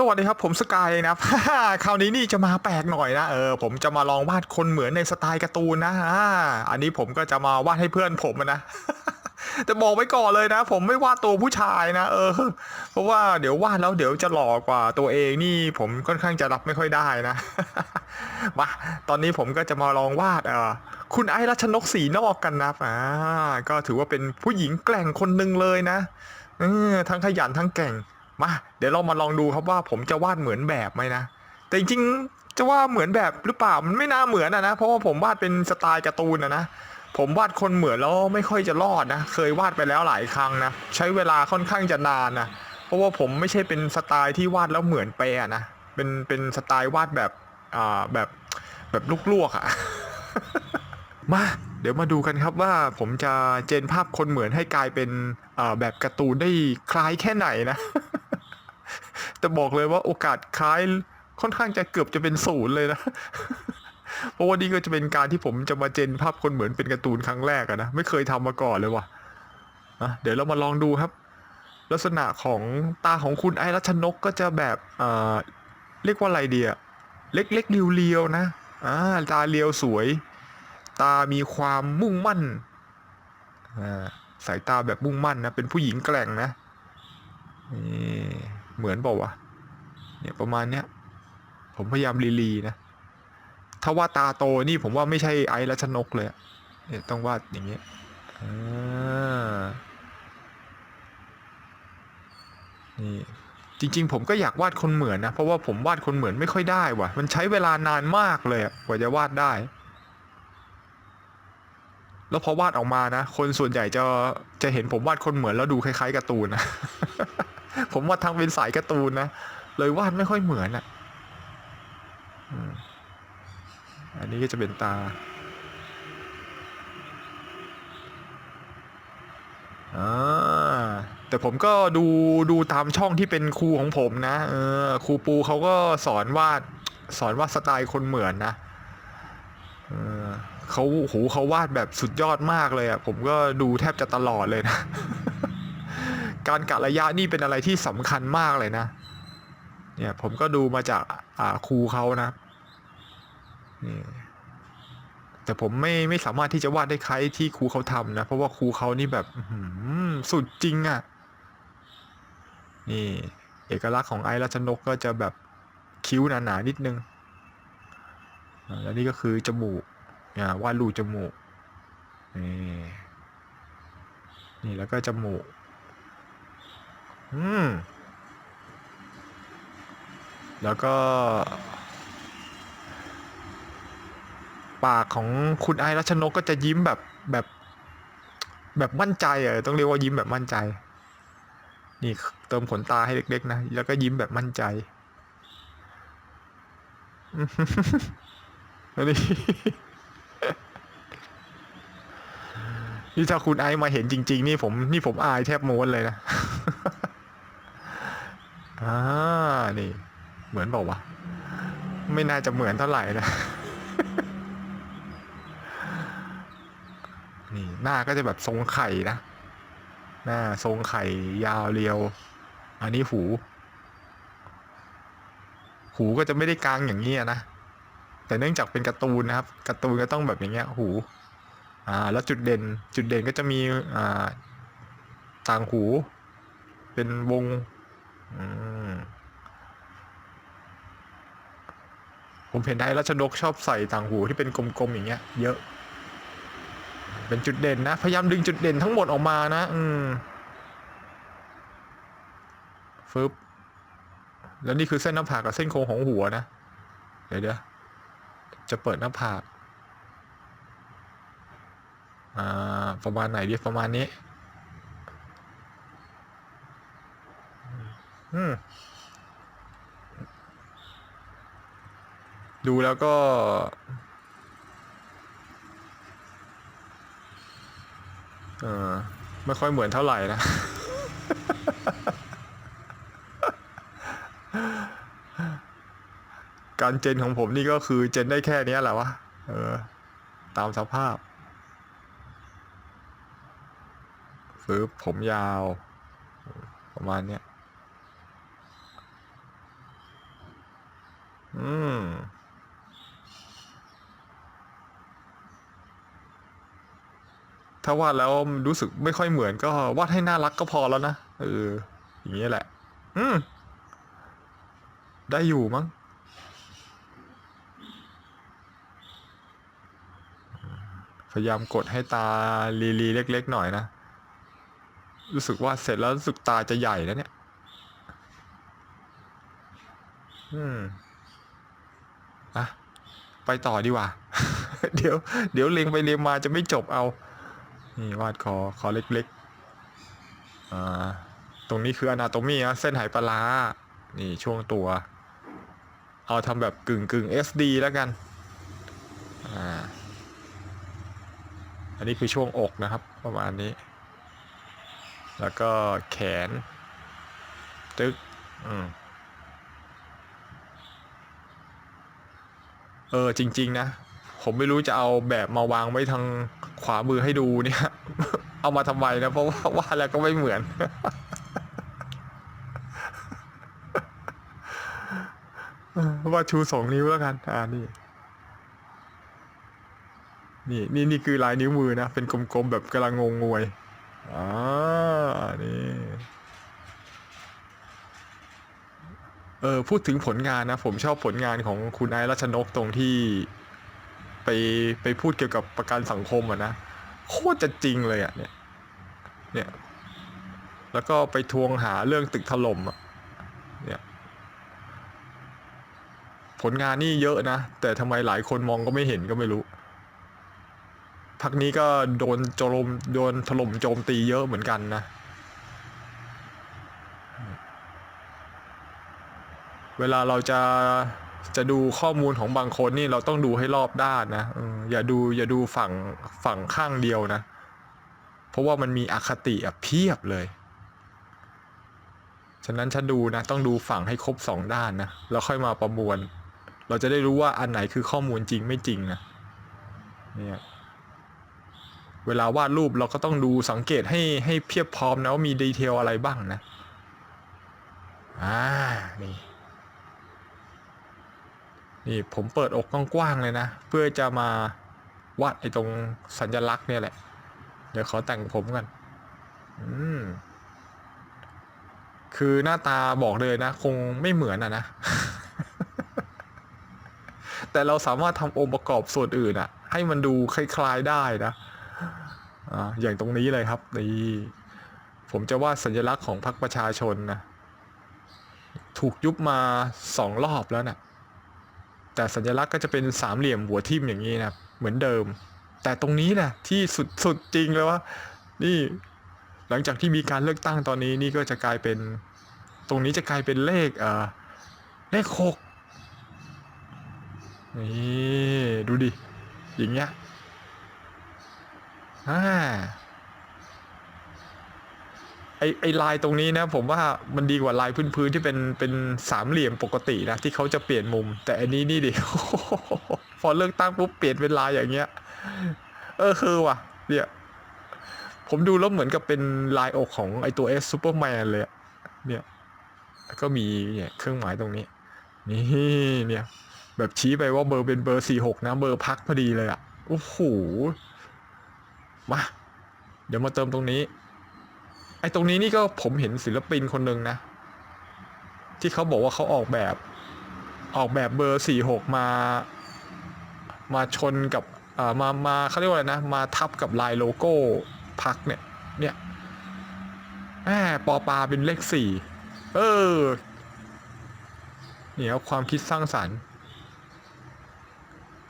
สวัสดีครับผมสกายนะครับคราวนี้นี่จะมาแปลกหน่อยนะเออผมจะมาลองวาดคนเหมือนในสไตล์การ์ตูนนะอ่าอันนี้ผมก็จะมาวาดให้เพื่อนผมนะแต่บอกไว้ก่อนเลยนะ ผมไม่วาดตัวผู้ชายนะเออ เพราะว่าเดี๋ยววาดแล้วเดี๋ยวจะหล่อกว่าตัวเองนี่ผมค่อนข้างจะรับไม่ค่อยได้นะมาตอนนี้ผมก็จะมาลองวาดเออคุณไอ้รัชนกสีนอกกันนะอ่าก็ถือว่าเป็นผู้หญิงแกร่งคนหนึ่งเลยนะเออทั้งขยันทั้งเก่ง มาเดี๋ยวเรามาลองดูครับว่าผมจะวาดเหมือนแบบไหมนะ แต่จริงจะว่าเหมือนแบบหรือเปล่ามันไม่น่าเหมือนอะนะ เพราะว่าผมวาดเป็นสไตล์การ์ตูนอะนะผมวาดคนเหมือนแล้วไม่ค่อยจะรอดนะ เคยวาดไปแล้วหลายครั้งนะใช้เวลาค่อนข้างจะนานนะเพราะว่าผมไม่ใช่เป็นสไตล์ที่วาดแล้วเหมือนเป๊ะนะเป็นเป็นสไตล์วาดแบบอ่าแบบแบบลวกๆอะมาเดี๋ยวมาดูกันครับว่าผมจะเจนภาพคนเหมือนให้กลายเป็นแบบการ์ตูนได้คล้ายแค่ไหนนะ แต่บอกเลยว่าโอกาสคล้ายค่อนข้างจะเกือบจะเป็นศูนย์เลยนะ เพราะว่านี่ก็จะเป็นการที่ผมจะมาเจนภาพคนเหมือนเป็นการ์ตูนครั้งแรกอะนะไม่เคยทำมาก่อนเลยว่ะอะเดี๋ยวเรามาลองดูครับ ลักษณะของตาของคุณไอรัชนกก็จะแบบเอ่อเรียกว่าอะไรเดียเล็กๆเรียวๆนะอ่าตาเรียวสวย ตามีความมุ่งมั่นอ่าสายตาแบบมุ่งมั่นนะเป็นผู้หญิงแกร่งนะนี่ เหมือนเปล่าวะเนี่ยประมาณเนี้ยผมพยายามลีลีนะถ้าว่าตาโตนี่ผมว่าไม่ใช่ไอซ์รัชนกเลยเนี่ยต้องวาดอย่างเงี้ยนี่จริง ๆ ผมก็อยากวาดคนเหมือนนะเพราะว่าผมวาดคนเหมือนไม่ค่อยได้ว่ะ มันใช้เวลานานมากเลยกว่าจะวาดได้ แล้วพอวาดออกมานะ คนส่วนใหญ่จะจะเห็นผมวาดคนเหมือนแล้วดูคล้ายๆการ์ตูนนะ ผมวาดทางเป็นสายการ์ตูนนะ เลยวาดไม่ค่อยเหมือนอะอันนี้ก็จะเป็นตาอแต่ผมก็ดูดูตามช่องที่เป็นครูของผมนะเออครูปูเขาก็สอนวาดสอนวาดสไตล์คนเหมือนนะเออเขาโหเขาวาดแบบสุดยอดมากเลยอะ ผมก็ดูแทบจะตลอดเลยนะ การกะระยะนี่เป็นอะไรที่สำคัญมากเลยนะ เนี่ยผมก็ดูมาจากอ่าครูเขานะนี่แต่ผมไม่ไม่สามารถที่จะวาดได้คล้ายที่ครูเขาทำนะ เพราะว่าครูเขานี่แบบหือสุดจริงอะ่ะ นี่ เอกลักษณ์ของไอซ์รัชนกก็จะแบบคิ้วหนาๆนนิดนึง แล้วนี่ก็คือจมูกอ่วาดรูจมูก นี่นี่แล้วก็จมูก อืม แล้วก็ ปากของคุณไอรัชนกก็จะยิ้มแบบแบบ แบบมั่นใจอะต้องเรียกว่ายิ้มแบบมั่นใจ นี่เติมขนตาให้เล็กๆนะแล้วก็ยิ้มแบบมั่นใจนนี้นี่ถ้าคุณไอมาเห็นจริง ๆ นี่ผม นี่ผมอายแทบม้วนเลยนะ อ่านี่ เหมือนเปล่า ไม่น่าจะเหมือนเท่าไหร่นะ นี่หน้าก็จะแบบทรงไข่นะ หน้าทรงไข่ยาวเรียว อันนี้หู หูก็จะไม่ได้กลางอย่างนี้นะ แต่เนื่องจากเป็นการ์ตูนนะครับ การ์ตูนก็ต้องแบบอย่างเงี้ย หู อ่า แล้วจุดเด่น จุดเด่นก็จะมี อ่า ต่างหู เป็นวง ผมเห็นไอ้รัชนกชอบใส่ต่างหูที่เป็นกลมๆอย่างเงี้ย เยอะ เป็นจุดเด่นนะ พยายามดึงจุดเด่นทั้งหมดออกมานะ อืมฟึบแล้วนี่คือเส้นหน้าผากกับเส้นโค้งของหัวนะ เดี๋ยวเดี๋ยวจะเปิดหน้าผาก อ่า ประมาณไหนดีประมาณนี้ อืม ดูแล้วก็ เออไม่ค่อยเหมือนเท่าไหร่นะการเจนของผมนี่ก็คือเจนได้แค่นี้แหละวะ เออ ตามสภาพฟืบผมยาว ประมาณเนี้ย อืม ถ้าวาดแล้วรู้สึกไม่ค่อยเหมือนก็วาดให้น่ารักก็พอแล้วนะเอออย่างนี้ยแหละ อืมได้อยู่มั้งพยายามกดให้ตาลีลีเล็ก ๆ หน่อยนะ รู้สึกว่าเสร็จแล้วรู้สึกตาจะใหญ่แล้วเนี่ย อืม อะ ไปต่อดีกว่า เดี๋ยว เดี๋ยวเลงไปเลงมาจะไม่จบเอา นี่วาดคอคอเล็กๆอ่าตรงนี้คืออนาโตมีนะเส้นไหปลา นี่ช่วงตัว เอาทำแบบกึ่งกึ่ง SD แล้วกัน อ่า อันนี้คือช่วงอกนะครับ ประมาณนี้ แล้วก็แขน ตึก อืม เออ จริง ๆ นะ ผมไม่รู้จะเอาแบบมาวางไว้ทางขวามือให้ดูเนี่ย เอามาทำไมนะ เพราะว่าว่าแล้วก็ไม่เหมือน ว่าชูสองนิ้วแล้วกัน อ่านี่ นี่นี่นี่คือลายนิ้วมือนะ เป็นกลมๆแบบกำลังงงงวยอ่านี่เออพูดถึงผลงานนะ ผมชอบผลงานของคุณไอรัชนกตรงที่ ไปไปพูดเกี่ยวกับประกันสังคมอะนะโคตรจะจริงเลยอะเนี่ยเนี่ยแล้วก็ไปทวงหาเรื่องตึกถล่มอะเนี่ยผลงานนี่เยอะนะ แต่ทำไมหลายคนมองก็ไม่เห็นก็ไม่รู้พักนี้ก็โดนโจมโดนถล่มโจมตีเยอะเหมือนกันนะ เวลาเราจะ จะดูข้อมูลของบางคนนี่เราต้องดูให้รอบด้านนะอออย่าดูอย่าดูฝั่งฝั่งข้างเดียวนะ เพราะว่ามันมีอคติอะเพียบเลย ฉะนั้นถ้าดูนะต้องดูฝั่งให้ครบสองด้านนะแล้วค่อยมาประมวล เราจะได้รู้ว่าอันไหนคือข้อมูลจริงไม่จริงนะเนี่ยเวลาวาดรูปเราก็ต้องดูสังเกตให้ให้เพียบพร้อมนะว่ามีดีเทลอะไรบ้างนะอ่านี่ นี่ผมเปิดอกกว้างๆเลยนะ เพื่อจะมาวาดไอ้ตรงสัญลักษณ์เนี่ยแหละ เดี๋ยวขอแต่งผมกันอืมคือหน้าตาบอกเลยนะ คงไม่เหมือนอะนะ แต่เราสามารถทำองค์ประกอบส่วนอื่นอะ ให้มันดูคล้ายๆได้นะอ่าอย่างตรงนี้เลยครับนี่ผมจะวาดสัญลักษณ์ของพรรคประชาชนนะ ถูกยุบมาสองรอบแล้วนะ่ะ แต่สัญลักษณ์ก็จะเป็นสามเหลี่ยมหัวทิ่มอย่างนี้นะครับเหมือนเดิม แต่ตรงนี้แหละที่สุดสุดจริงเลยว่า นี่หลังจากที่มีการเลือกตั้งตอนนี้นี่ก็จะกลายเป็น ตรงนี้จะกลายเป็นเลขเอ่อเลขหกนี่ดูดิอย่างเงี้ยอ่า ไอไอลายตรงนี้นะผมว่ามันดีกว่าลายพื้นๆที่เป็นเป็นสามเหลี่ยมปกตินะที่เขาจะเปลี่ยนมุม แต่อันนี้นี่ดิพอเลือกตั้งปุ๊บเปลี่ยนเป็นลายอย่างเงี้ย เออคือว่ะเนี่ยผมดูแล้วเหมือนกับเป็นลายอกของไอตัวเอสซูเปอร์แมนเลยเนี่ยแล้วก็มีเนี่ยเครื่องหมายตรงนี้ นี่เนี่ย แบบชี้ไปว่าเบอร์เป็นเบอร์สี่หกนะเบอร์พักพอดีเลยอะโอ้โหมาเดี๋ยวมาเติมตรงนี้ ไอ้ตรงนี้นี่ก็ผมเห็นศิลปินคนหนึ่งนะ ที่เขาบอกว่าเขาออกแบบ ออกแบบเบอร์สี่หกมา มาชนกับอ่ามามาเขาเรียกว่าอะไรนะ มาทับกับลายโลโก้พักเนี่ย เนี่ยแหมปอปาเป็นเลขสี่เออเนี่ยความคิดสร้างสรรค์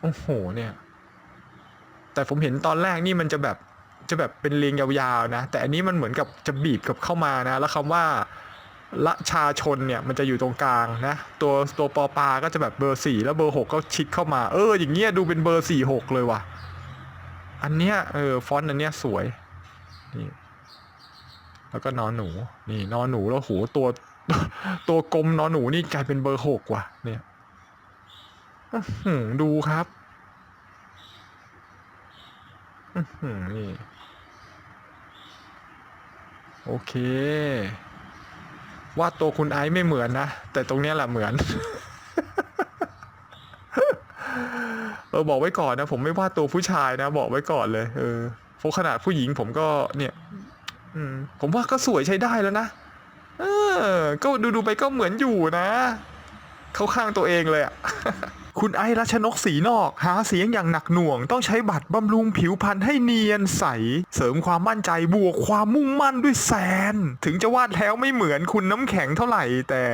โอ้โหเนี่ย แต่ผมเห็นตอนแรกนี่มันจะแบบ จะแบบเป็นเรียงยาวๆนะ แต่อันนี้มันเหมือนกับจะบีบกับเข้ามานะ แล้วคำว่าละชาชนเนี่ยมันจะอยู่ตรงกลางนะ ตัวตัวปอปาก็จะแบบเบอร์สี่แล้วเบอร์หกก็ชิดเข้ามา เออ อย่างเงี้ยดูเป็นเบอร์สี่หกเลยว่ะ อันเนี้ยเออฟอนต์อันเนี้ยสวยนี่แล้วก็นอนหนู นี่นอนหนูแล้วโหตัวตัวกลมนอนหนูนี่กลายเป็นเบอร์หกว่ะ เนี่ยดูครับอืนี่ โอเค ว่าตัวคุณไอซ์ไม่เหมือนนะ แต่ตรงนี้แหละเหมือน เออบอกไว้ก่อนนะ ผมไม่วาดตัวผู้ชายนะ บอกไว้ก่อนเลย เออเพราะขนาดผู้หญิงผมก็เนี่ย อืม ผมว่าก็สวยใช้ได้แล้วนะ เออ ก็ดูดูไปก็เหมือนอยู่นะ เข้าข้างตัวเองเลยอะ คุณไอรัชนกสีนอก หาเสียงอย่างหนักหน่วง ต้องใช้บัตรบำรุงผิวพรรณให้เนียนใส เสริมความมั่นใจบวกความมุ่งมั่นด้วยแซน ถึงจะวาดแล้วไม่เหมือนคุณน้ำแข็งเท่าไหร่ แต่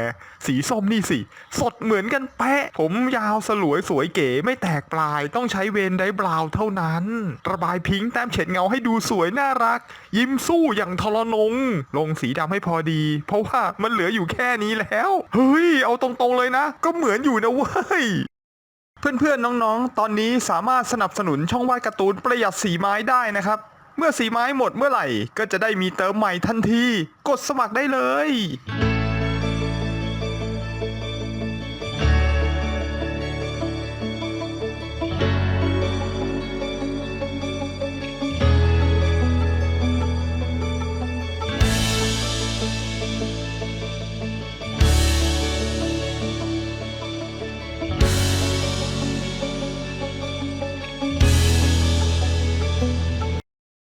สีส้มนี่สิ สดเหมือนกันเป๊ะผมยาวสลวยสวยเก๋ไม่แตกปลาย ต้องใช้เวนไดบราวน์เท่านั้น ระบายพิงค์แต้มเฉดเงาให้ดูสวยน่ารัก ยิ้มสู้อย่างทรนง ลงสีดำให้พอดี เพราะว่ามันเหลืออยู่แค่นี้แล้ว เฮ้ย เอาตรงๆเลยนะ ก็เหมือนอยู่นะเว้ย เพื่อนๆน้องๆ ตอนนี้สามารถสนับสนุนช่องวาดการ์ตูนประหยัดสีไม้ได้นะครับ เมื่อสีไม้หมดเมื่อไหร่ ก็จะได้มีเติมใหม่ทันที กดสมัครได้เลย